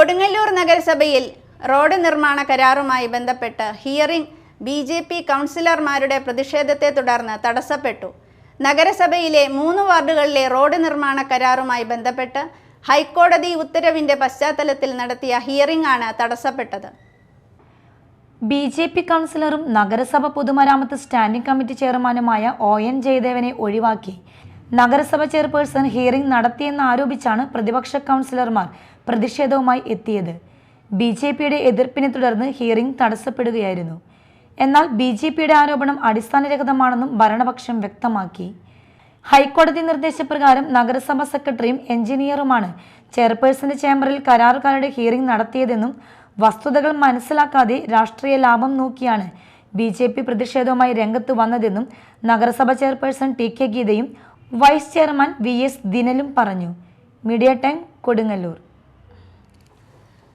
കൊടുങ്ങല്ലൂർ നഗരസഭയിൽ റോഡ് നിർമ്മാണ കരാറുമായി ബന്ധപ്പെട്ട് ഹിയറിംഗ് ബി ജെ പി കൗൺസിലർമാരുടെ പ്രതിഷേധത്തെ തുടർന്ന് തടസ്സപ്പെട്ടു. നഗരസഭയിലെ മൂന്ന് വാർഡുകളിലെ റോഡ് നിർമ്മാണ കരാറുമായി ബന്ധപ്പെട്ട് ഹൈക്കോടതി ഉത്തരവിന്റെ പശ്ചാത്തലത്തിൽ നടത്തിയ ഹിയറിംഗ് ആണ് തടസ്സപ്പെട്ടത്. ബി ജെ പി കൗൺസിലറും നഗരസഭ പൊതുമരാമത്ത് സ്റ്റാൻഡിംഗ് കമ്മിറ്റി ചെയർമാനുമായ ഒ എൻ ജയദേവനെ ഒഴിവാക്കി. നഗരസഭ ചെയർപേഴ്സൺ ഹിയറിംഗ് നടത്തിയെന്ന് ആരോപിച്ചാണ് പ്രതിപക്ഷ കൗൺസിലർമാർ പ്രതിഷേധവുമായി എത്തിയത്. ബി ജെ പിയുടെ എതിർപ്പിനെ തുടർന്ന് ഹിയറിംഗ് തടസ്സപ്പെടുകയായിരുന്നു. എന്നാൽ ബി ജെ പിയുടെ ആരോപണം അടിസ്ഥാനരഹിതമാണെന്നും ഭരണപക്ഷം വ്യക്തമാക്കി. ഹൈക്കോടതി നിർദ്ദേശപ്രകാരം നഗരസഭാ സെക്രട്ടറിയും എഞ്ചിനീയറുമാണ് ചെയർപേഴ്സന്റെ ചേംബറിൽ കരാറുകാരുടെ ഹിയറിംഗ് നടത്തിയതെന്നും വസ്തുതകൾ മനസ്സിലാക്കാതെ രാഷ്ട്രീയ ലാഭം നോക്കിയാണ് ബി ജെ പി പ്രതിഷേധവുമായി രംഗത്ത് വന്നതെന്നും നഗരസഭ ചെയർപേഴ്സൺ ടി കെ ഗീതയും വൈസ് ചെയർമാൻ വി എസ് ദിനലും പറഞ്ഞു. Media time Kodungallur.